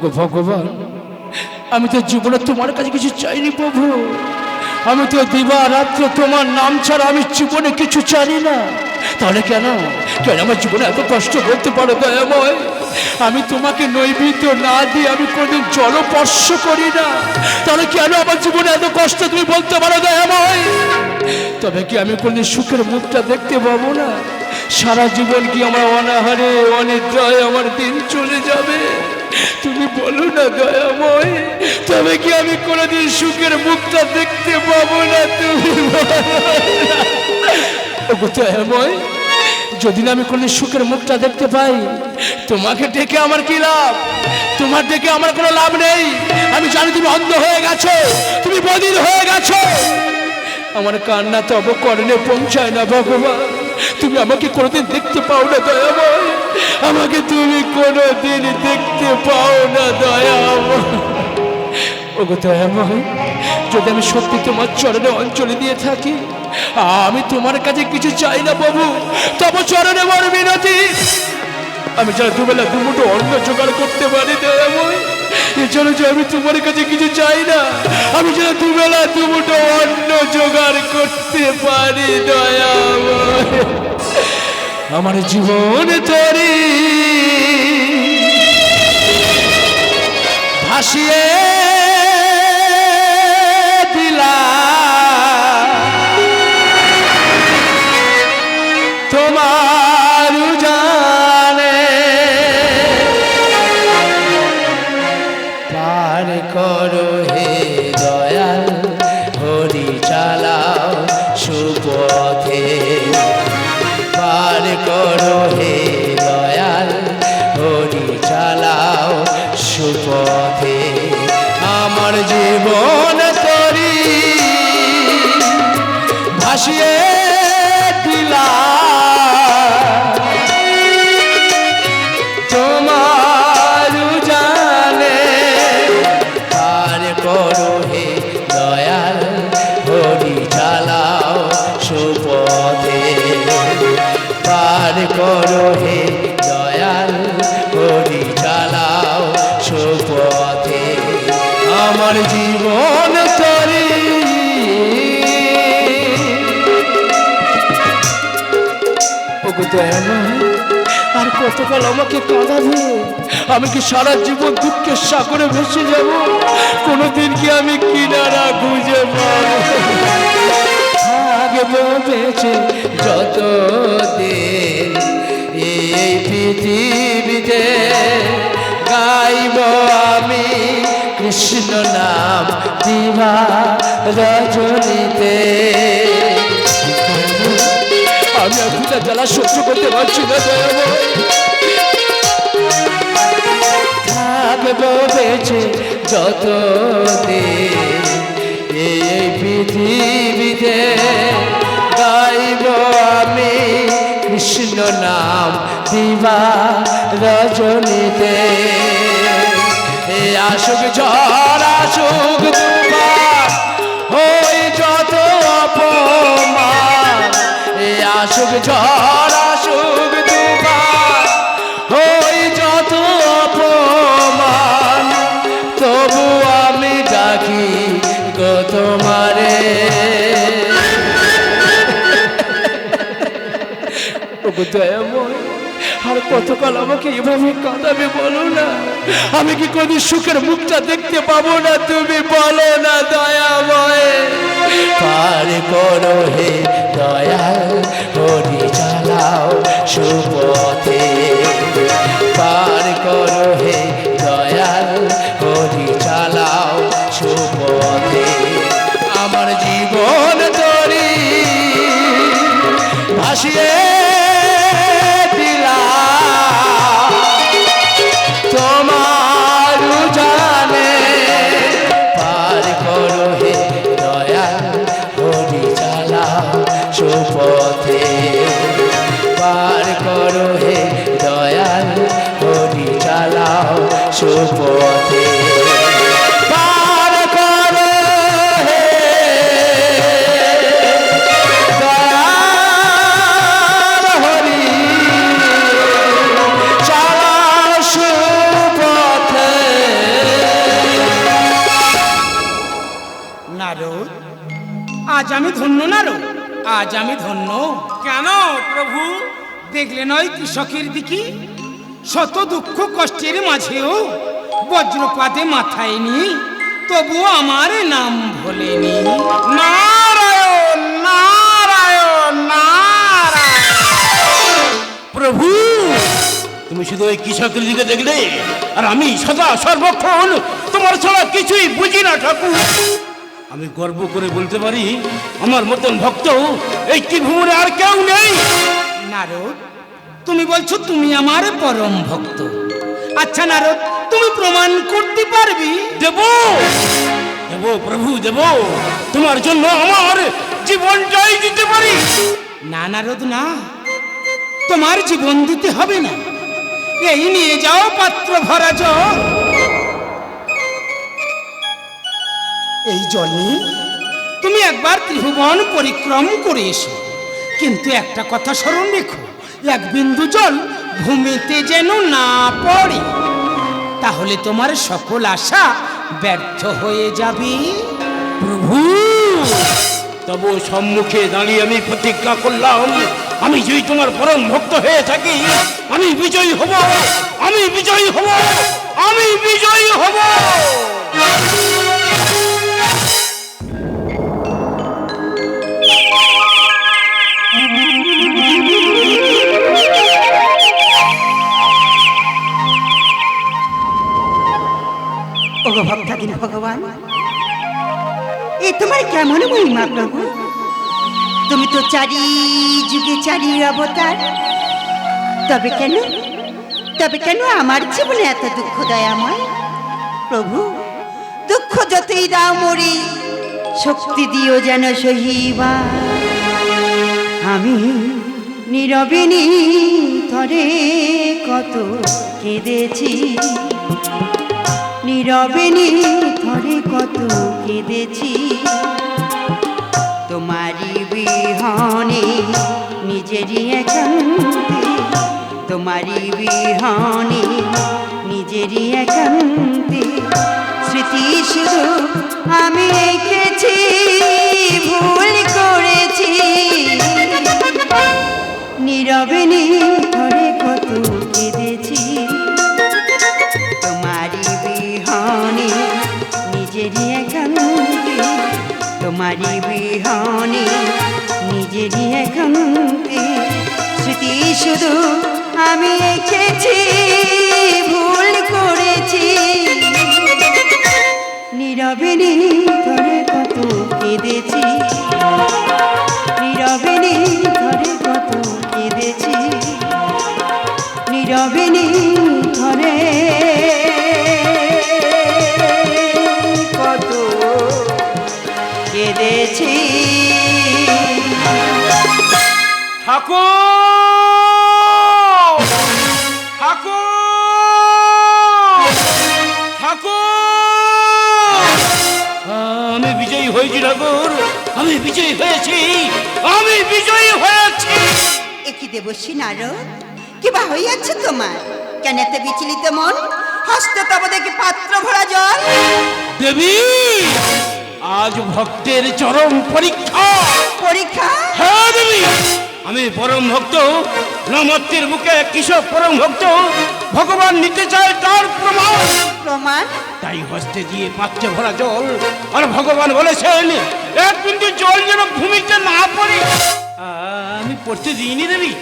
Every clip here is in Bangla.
ওগো ভগবান। আমি তো জীবনে তোমার কাছে কিছু চাইনি প্রভু। আমি তো দিবা রাত্রে তোমার নাম ছাড়া আমি জীবনে কিছু জানি না। তাহলে কেন? কেন আমার জীবনে এত কষ্ট করতে পারো দয়াময়? আমি তোমাকে নৈবেদ্য না দিয়ে আমি কোনোদিন জলস্পর্শ করি না। তাহলে কেন আমার জীবনে এত কষ্ট তুমি বলতে পারো দয়াময়? তবে কি আমি কোনদিন সুখের মুখটা দেখতে পাবো না? সারা জীবন কি আমার অনাহারে, অনিদ্রায় আমার দিন চলে যাবে? তুমি বলো না, দয়াময়। তবে কি আমি কোনোদিন সুখের মুখটা দেখতে পাবো না তুমি? দয়াময়, যদি না আমি কোনো সুখের মুখটা দেখতে পাই, তোমাকে ডেকে আমার কি লাভ? তোমার ডেকে আমার কোনো লাভ নেই। আমি জানি তুমি অন্ধ হয়ে গেছো, তুমি বদির হয়ে গেছো। আমার কান্না তব করণে পৌঁছায় না, ভগবান। তুমি আমাকে কোনোদিন দেখতে পাও না, দয়াময়। আমাকে তুমি কোনোদিন দেখতে পাও না, দয়াময়। ওগো দয়াময়, যদি আমি সত্যি তোমার চরণে অঞ্চলে দিয়ে থাকি, আমি তোমার কাছে কিছু চাই না, বাবু। তব চরণে বড় মিনতি। আমি যারা দুবেলা দুমুটো অন্ন জোগাড় করতে পারি, দয়াময়। যে আমি তোমার কাছে কিছু চাই না, আমি যেন দুবেলা দুমুটো অন্ন জোগাড় করতে পারি, দয়া আমার জীবন তরি। ভাসিয়ে সুপথে সুপথে আমার জীবন তরি। আর কতকাল আমাকে কাঁদাবে আমি কি সারা জীবন দুঃখের সাগরে ভেসে যাব? কোনোদিন কি আমি কিনারা খুঁজে পাবো? বেঁচে যত দিন এই পৃথিবীতে। কৃষ্ণ নাম দিবা রজনীতে। আমি দুটা জ্বালা সহ্য করতে পারছি না থাকব বেঁচে যত এই পৃথিবীতে। গাইব আমি কৃষ্ণ নাম দিবা রজনীতে। আসুক ঝড়, আসুক ওই যত অপমান। এ আসুক ঝড়, আসুক ওই যত অপমান। তবু আমি ডাকি গো ওগো দয়াময়। আর কতকাল আমাকে এভাবে কাঁদাবে বলো না। আমি কি কোনো সুখের মুখটা দেখতে পাবো না? তুমি বলো না, দয়াময়। পার করো হে দয়াল, হরি চালাও সুপথে। পার করো হে দয়াল, হরি চালাও সুপথে। আমার জীবন তরি ভাসিয়ে আজ আমি ধন্য। কেন প্রভু? দেখলে নয় কৃষকের দিকে। শত দুঃখ কষ্টের মাঝেও বজ্রপাতে মাথায় নি তবুও আমার নাম ভোলেনি। নারায়ণ নারায়ণ নারায়ণ। প্রভু তুমি শুধু ওই কৃষকের দিকে দেখলে? আর আমি সদা সর্বক্ষণ তোমার ছাড়া কিছুই বুঝি না ঠাকুর। আমি গর্ব করে বলতে পারি আমার মতন ভক্ত এই ত্রিভুবনে আর কেউ নেই। নারদ তুমি বলছো তুমি আমার পরম ভক্ত। আচ্ছা নারদ তুমি প্রমাণ করতে পারবি? দেব দেব প্রভু দেব। তোমার জন্য আমার জীবনটাই দিতে পারি। না নারদ না। তোমার জীবন দিতে হবে না। এই নিয়ে যাও পাত্র ভরা জল। এই জল নিয়ে তুমি একবার ত্রিভুবন পরিক্রম করে এসো। কিন্তু একটা কথা স্মরণ রেখো, এক বিন্দু জল ভূমিতে যেন না পড়ে, তাহলে তোমার সকল আশা ব্যর্থ হয়ে যাবে। প্রভু! তবু সম্মুখে দাঁড়িয়ে আমি প্রতিজ্ঞা করলাম, আমি যদি তোমার পরম ভক্ত হয়ে থাকি, আমি বিজয়ী হব, আমি বিজয়ী হব, আমি বিজয়ী হব। ওগো ভক্তাধীন ভগবান। এ তোমার কেমন মহিমা, প্রভু? তুমি তো চারি যুগে চারি অবতার। তবে কেন? তবে কেন আমার জীবনে এত দুঃখ দয়াময়? প্রভু, দুঃখ যতই দাও মরি, শক্তি দিও যেন সহিবা। আমি নীরবে থরে কত কেঁদেছি। নীরবে থরে কত কেঁদেছি। তোমারই বিহনে, নিজেরই একান্তে। তোমারই বিহনে, নিজেরই একান্তে। স্মৃতি শুধু আমি এঁকেছি, ভুল করেছি। নীরবে ধরে কত কেঁদেছি। নিজেরই একান্তে তোমারি বিহনে নিজেরই একান্তে। স্মৃতি শুধু আমি এঁকেছি, ভুল করেছি। নীরবে ধরে কত কেঁদেছি, নীরবে ধরে কত কেঁদেছি। নীরবে ধরে ঠাকুর! ঠাকুর! ঠাকুর! আমি বিজয়ী হয়েছি ঠাকুর। আমি বিজয়ী হয়েছি। আমি বিজয়ী হয়েছি। একই দেবশ্রী নারদ? কিবা হইয়াছে তোমার? কেন এত বিচলিত মন? হস্ত তব দেখি পাত্র ভরা জল। দেবী আজ ভক্তের চরম পরীক্ষা। পরীক্ষা? হ্যাঁ দেবী। আমি পরম ভক্ত নমত্বের বুকে কিশোর পরম ভক্ত ভগবান নিতে চায় তার প্রমাণ। প্রমাণ? তাই হস্তে দিয়ে পাত্রে ভরা জল আর ভগবান বলেছেন এক বিন্দু জল যেন ভূমিতে না পড়ে। আ, আমি পড়তে দিইনি দেবী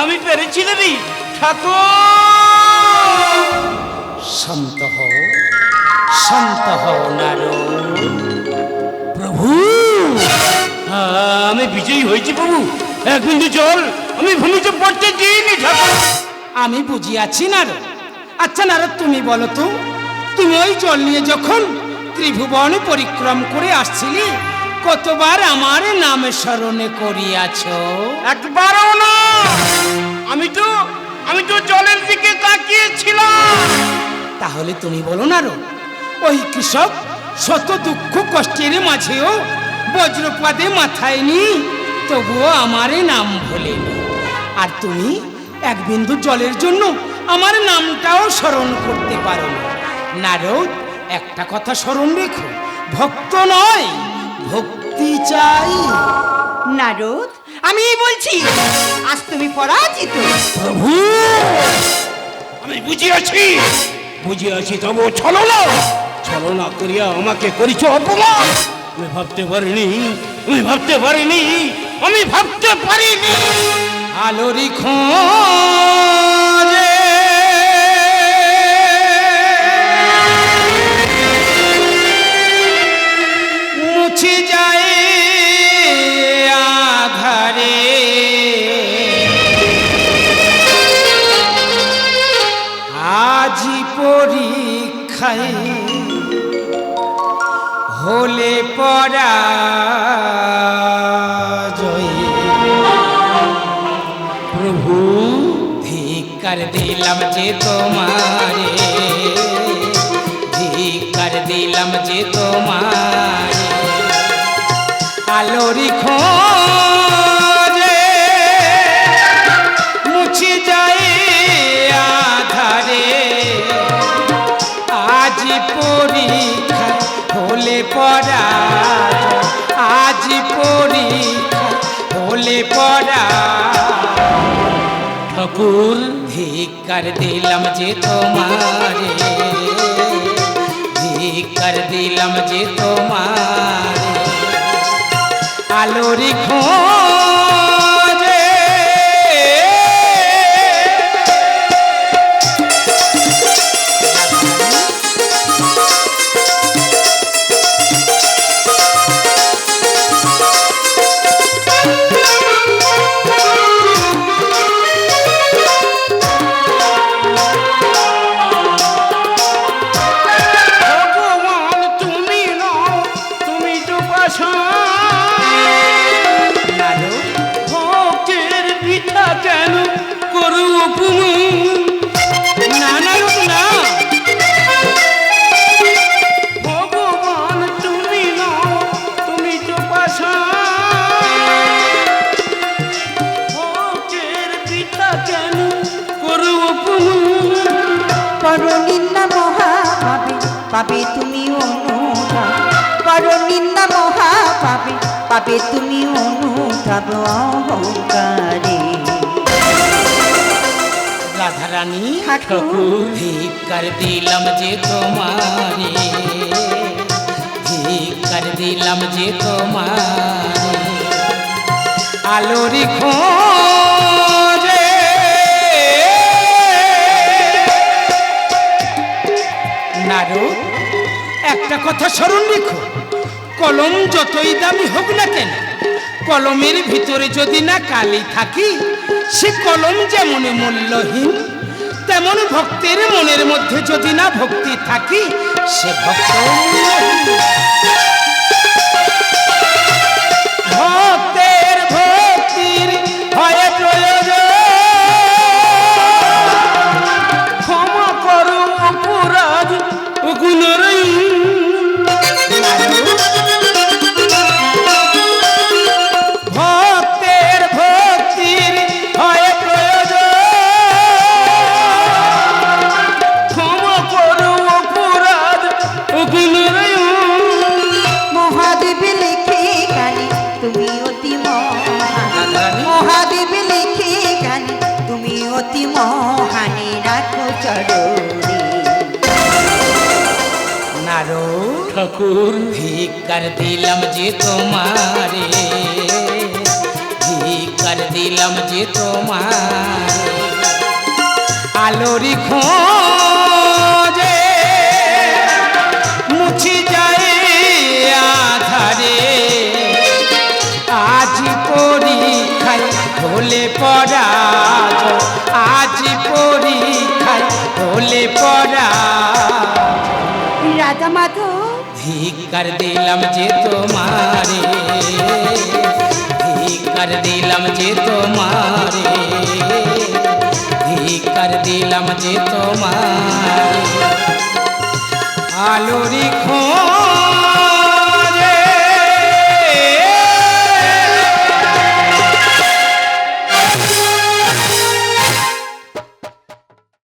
আমি পেরেছি দেবী। ঠাকুর! শান্ত হও শান্ত হও নারদ। প্রভু আ, আমি বিজয়ী হয়েছি প্রভু। বিন্দু জল আমি ভূমিতে পড়তে দিইনি ঠাকুর আমি বুঝিয়াছি রে। আচ্ছা নারদ তুমি বলো তো তুমি ওই জল নিয়ে যখন ত্রিভুবন পরিক্রম করে আসছিলি কতবার আমার নাম স্মরণে করিয়াছ? একবারও না। আমি তো আমি তো জলের দিকে তাকিয়েছিলাম। তাহলে তুমি বলো না রো ওই কৃষক শত দুঃখ কষ্টের মাঝেও বজ্রপাদে মাথায় নি তবুও আমারে নাম ভোলেনি আর তুমি এক বিন্দু জলের জন্য আমার নামটাও স্মরণ করতে পারো না। নারদ একটা কথা স্মরণ রেখো ভক্ত নয় ভক্তি চাই। নারদ আমি বলছি আজ তুমি পরাজিত। প্রভু আমি বুঝিয়াছি বুঝিয়াছি তবু ছলো না ছলো না করিয়া আমাকে করিছ অপমান। আমি ভাবতে পারিনি আমি ভাবতে পারিনি আমি ভাবতে পারিনি। আলোরি খোঁজে। মুছে যায় আধারে। আজি পরীক্ষায় হলে পরা ধিকার দিলাম যে তোমারে ধিকার দিলাম যে তোমারে আলোরি খোঁজে মুছে যায় আধারে আজ পরীক্ষা হলে পড়া আজ পরীক্ষা হলে পড়া ঠাকুর ধিকার দিলাম যে তোমারে ধিকার দিলাম যে তোমার। আলোরি খোঁজে করু করু পাবে তুমি অনুতাপ পরনিন্দা মহা পাবে পাবে তুমি অনুতাপ অহংকারে। ঠাকুর। ধিকার দিলাম যে তোমারে। ধিকার দিলাম যে তোমারে। আলোরি খোঁজে। নারু একটা কথা স্মরণ রেখো। কলম যতই দামি হোক না কেন কলমের ভিতরে যদি না কালি থাকি সে কলম যেমন মূল্যহীন তেমন ভক্তের মনের মধ্যে যদি না ভক্তি থাকি সে ভক্ত নারো ঠাকুর ভিকার দিলাম যে তোমারে ভিকার দিলাম যে তোমারে আলোরি খোঁজে মুছি যায় আধারে আজ পরীক্ষায় হলে পড়া আজ রাধা মাধব ধিকার দিলাম যে তোমারে ধিকার দিলাম যে তোমারে ধিকার দিলাম যে তোমারে আলোরি খোঁ